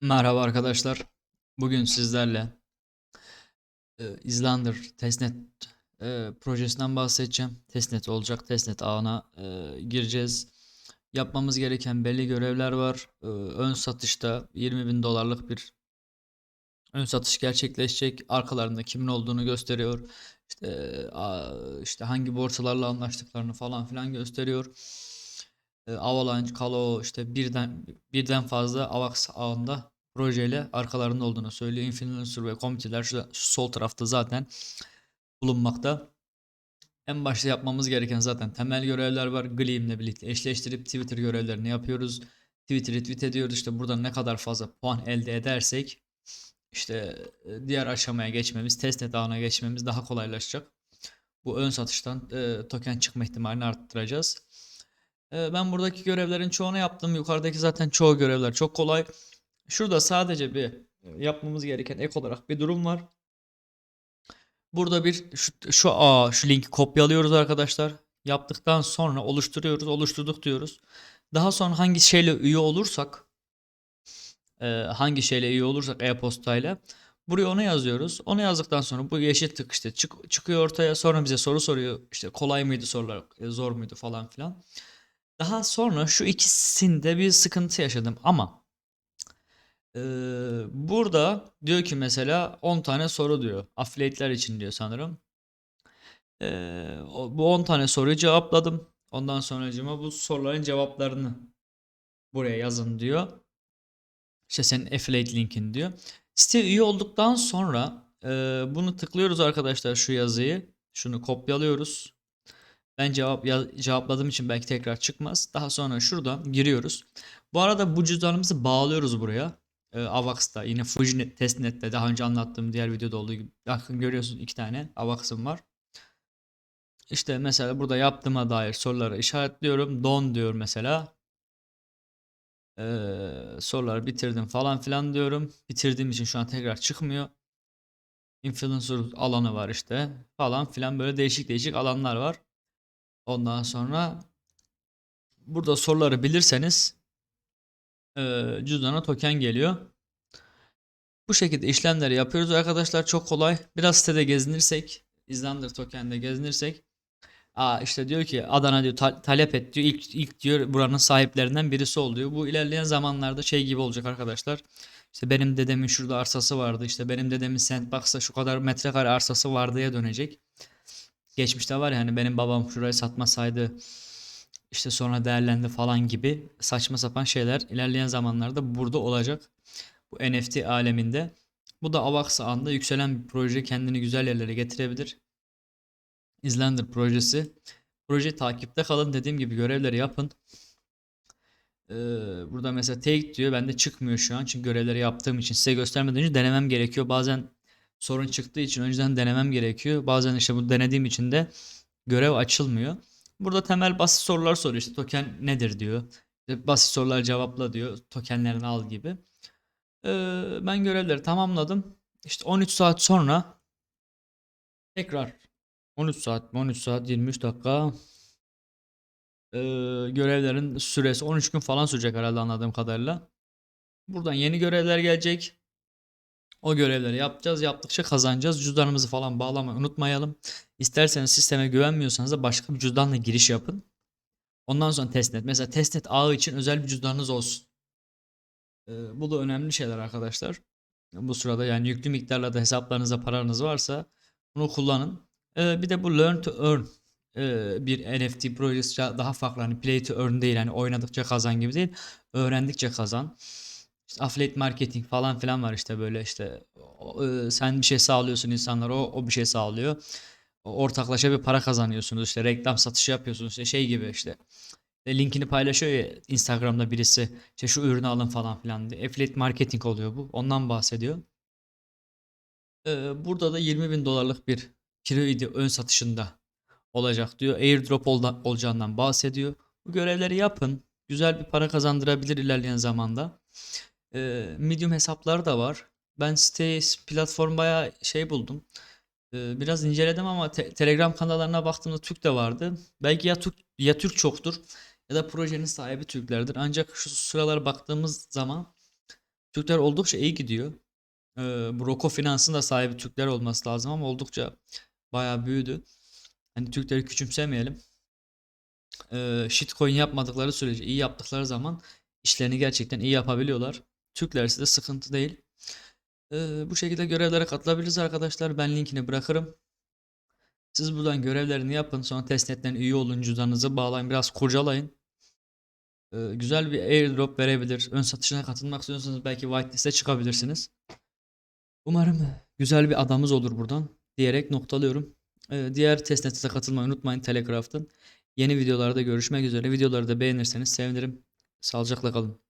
Merhaba arkadaşlar. Bugün sizlerle e, Islander testnet e, projesinden bahsedeceğim. Testnet olacak. Testnet ağına e, gireceğiz. Yapmamız gereken belli görevler var. E, ön satışta 20 bin dolarlık bir ön satış gerçekleşecek. Arkalarında kimin olduğunu gösteriyor. İşte a, işte hangi borsalarla anlaştıklarını falan filan gösteriyor. E, Avalanche, Kalo işte birden birden fazla AVAX ağında projeyle arkalarında olduğunu söylüyor. Influencer ve komiteler şu, sol tarafta zaten bulunmakta. En başta yapmamız gereken zaten temel görevler var. Gleam'le birlikte eşleştirip Twitter görevlerini yapıyoruz. Twitter'ı retweet ediyoruz. İşte burada ne kadar fazla puan elde edersek işte e, diğer aşamaya geçmemiz, testnet ağına geçmemiz daha kolaylaşacak. Bu ön satıştan e, token çıkma ihtimalini arttıracağız. E, ben buradaki görevlerin çoğunu yaptım. Yukarıdaki zaten çoğu görevler çok kolay. Şurada sadece bir yapmamız gereken ek olarak bir durum var. Burada bir şu, şu a şu linki kopyalıyoruz arkadaşlar. Yaptıktan sonra oluşturuyoruz. Oluşturduk diyoruz. Daha sonra hangi şeyle üye olursak e, hangi şeyle üye olursak e-postayla buraya onu yazıyoruz. Onu yazdıktan sonra bu yeşil tık işte çık, çıkıyor ortaya. Sonra bize soru soruyor. İşte kolay mıydı sorular, e, zor muydu falan filan. Daha sonra şu ikisinde bir sıkıntı yaşadım ama ee, burada diyor ki mesela 10 tane soru diyor. Affiliate'ler için diyor sanırım. O- bu 10 tane soruyu cevapladım. Ondan sonracığıma bu soruların cevaplarını buraya yazın diyor. İşte senin affiliate linkin diyor. Site üye olduktan sonra e, bunu tıklıyoruz arkadaşlar şu yazıyı. Şunu kopyalıyoruz. Ben cevap ya- cevapladığım için belki tekrar çıkmaz. Daha sonra şurada giriyoruz. Bu arada bu cüzdanımızı bağlıyoruz buraya. Ee, Avax'ta yine Fujinet Testnet'te daha önce anlattığım diğer videoda olduğu gibi. Bakın görüyorsunuz iki tane Avax'ım var. İşte mesela burada yaptığıma dair soruları işaretliyorum. Don diyor mesela. Ee, soruları bitirdim falan filan diyorum. Bitirdiğim için şu an tekrar çıkmıyor. Influencer alanı var işte falan filan böyle değişik değişik alanlar var. Ondan sonra burada soruları bilirseniz eee cüzdana token geliyor. Bu şekilde işlemleri yapıyoruz arkadaşlar. Çok kolay. Biraz sitede gezinirsek, Islander token'de gezinirsek Aa işte diyor ki Adana diyor ta- talep et diyor. İlk, ilk diyor buranın sahiplerinden birisi oluyor. Bu ilerleyen zamanlarda şey gibi olacak arkadaşlar. İşte benim dedemin şurada arsası vardı. İşte benim dedemin Sandbox'ta şu kadar metrekare arsası vardıya dönecek. Geçmişte var ya hani benim babam şurayı satmasaydı işte sonra değerlendi falan gibi saçma sapan şeyler ilerleyen zamanlarda burada olacak. Bu NFT aleminde. Bu da AVAX ağında yükselen bir proje kendini güzel yerlere getirebilir. Islander projesi. Proje takipte kalın dediğim gibi görevleri yapın. Ee, burada mesela take diyor bende çıkmıyor şu an çünkü görevleri yaptığım için size göstermeden önce denemem gerekiyor. Bazen sorun çıktığı için önceden denemem gerekiyor. Bazen işte bu denediğim için de görev açılmıyor. Burada temel basit sorular soruyor. İşte token nedir diyor. İşte basit sorular cevapla diyor. Tokenlerini al gibi. Ee, ben görevleri tamamladım. İşte 13 saat sonra tekrar 13 saat mi? 13 saat 23 dakika. Ee, görevlerin süresi 13 gün falan sürecek herhalde anladığım kadarıyla. Buradan yeni görevler gelecek. O görevleri yapacağız. Yaptıkça kazanacağız. Cüzdanımızı falan bağlamayı unutmayalım. İsterseniz sisteme güvenmiyorsanız da başka bir cüzdanla giriş yapın. Ondan sonra testnet. Mesela testnet ağı için özel bir cüzdanınız olsun. Ee, bu da önemli şeyler arkadaşlar. Bu sırada yani yüklü miktarlarda hesaplarınızda paranız varsa bunu kullanın. Ee, bir de bu Learn to Earn e, bir NFT projesi daha farklı. Hani play to earn değil. Hani oynadıkça kazan gibi değil. Öğrendikçe kazan. İşte affiliate marketing falan filan var işte böyle işte e, sen bir şey sağlıyorsun insanlara o, o bir şey sağlıyor. Ortaklaşa bir para kazanıyorsunuz işte reklam satışı yapıyorsunuz işte şey gibi işte e, linkini paylaşıyor ya Instagram'da birisi işte şu ürünü alın falan filan diye. Affiliate marketing oluyor bu. Ondan bahsediyor. Ee, burada da 20 bin dolarlık bir kredi ön satışında olacak diyor. Airdrop olda- olacağından bahsediyor. Bu görevleri yapın. Güzel bir para kazandırabilir ilerleyen zamanda. Ee, Medium hesapları da var. Ben site platform bayağı şey buldum. Ee, biraz inceledim ama te- Telegram kanallarına baktığımda Türk de vardı. Belki ya Türk ya Türk çoktur ya da projenin sahibi Türklerdir. Ancak şu sıralar baktığımız zaman Türkler oldukça iyi gidiyor. Ee, bu Finans'ın da sahibi Türkler olması lazım ama oldukça bayağı büyüdü. Hani Türkleri küçümsemeyelim. Ee, shitcoin yapmadıkları sürece iyi yaptıkları zaman işlerini gerçekten iyi yapabiliyorlar. Türklerse de sıkıntı değil. Ee, bu şekilde görevlere katılabiliriz arkadaşlar. Ben linkini bırakırım. Siz buradan görevlerini yapın. Sonra testnetten üye olun. Cüzdanınızı bağlayın. Biraz kurcalayın. Ee, güzel bir airdrop verebilir. Ön satışına katılmak istiyorsanız belki whitelist'e çıkabilirsiniz. Umarım güzel bir adamız olur buradan diyerek noktalıyorum. Ee, diğer testnet'e katılmayı unutmayın Telegraph'tan. Yeni videolarda görüşmek üzere. Videoları da beğenirseniz sevinirim. Sağlıcakla kalın.